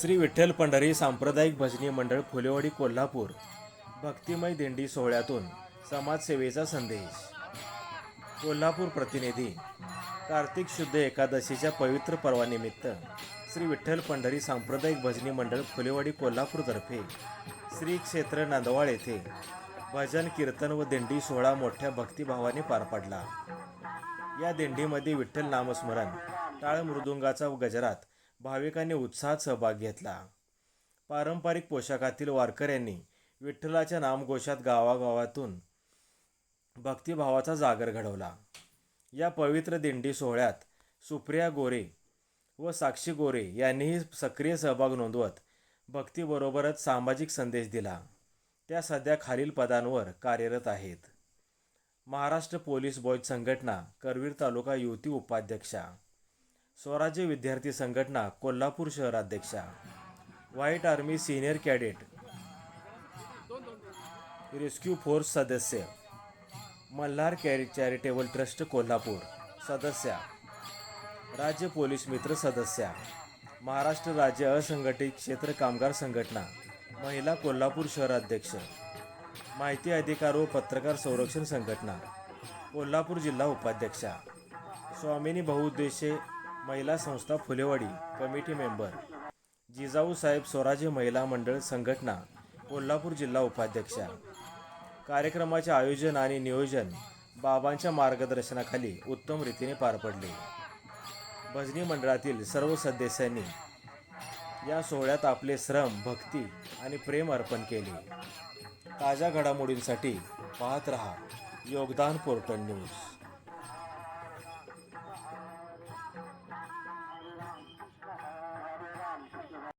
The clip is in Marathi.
श्री विठ्ठल पंढरी सांप्रदायिक भजनी मंडळ फुलेवाडी कोल्हापूर. भक्तिमय दिंडी सोहळ्यातून समाजसेवेचा संदेश. कोल्हापूर प्रतिनिधी कार्तिक शुद्ध एकादशीच्या पवित्र पर्वानिमित्त श्री विठ्ठल पंढरी सांप्रदायिक भजनी मंडळ फुलेवाडी कोल्हापूरतर्फे श्री क्षेत्र नांदवाळ येथे भजन कीर्तन व दिंडी सोहळा मोठ्या भक्तिभावाने पार पडला. या दिंडीमध्ये विठ्ठल नामस्मरण टाळ मृदुंगाचा व गजरात भाविकांनी उत्साहात सहभाग घेतला. पारंपरिक पोशाखातील वारकऱ्यांनी विठ्ठलाच्या नामघोषात गावागावातून भक्तिभावाचा जागर घडवला. या पवित्र दिंडी सोहळ्यात सुप्रिया गोरे व साक्षी गोरे यांनीही सक्रिय सहभाग नोंदवत भक्तीबरोबरच सामाजिक संदेश दिला. त्या सध्या खालील पदांवर कार्यरत आहेत. महाराष्ट्र पोलीस बॉयज संघटना करवीर तालुका युवती उपाध्यक्षा स्वराज्य विद्यार्थी संघटना Kolhapur शहराध्यक्षा white army senior cadet. Rescue force सदस्य. Malhar carry charitable trust Kolhapur सदस्या. राज्य पोलीस मित्र सदस्या. महाराष्ट्र राज्य असंघटित क्षेत्र कामगार संघटना महिला कोल्हापूर शहराध्यक्ष माहिती अधिकार व पत्रकार संरक्षण संघटना कोल्हापूर जिल्हा उपाध्यक्षा. स्वामिनी बहुउद्देशीय महिला संस्था फुलेवाडी कमिटी मेंबर. जिजाऊ साहेब स्वराज्य महिला मंडळ संघटना कोल्हापूर जिल्हा उपाध्यक्षा. कार्यक्रमाचे आयोजन आणि नियोजन बाबांच्या मार्गदर्शनाखाली उत्तम रीतीने पार पडले. भजनी मंडळातील सर्व सदस्यांनी या सोहळ्यात आपले श्रम भक्ती आणि प्रेम अर्पण केले. ताज्या घडामोडींसाठी पाहत रहा योगदान पोर्टल न्यूज.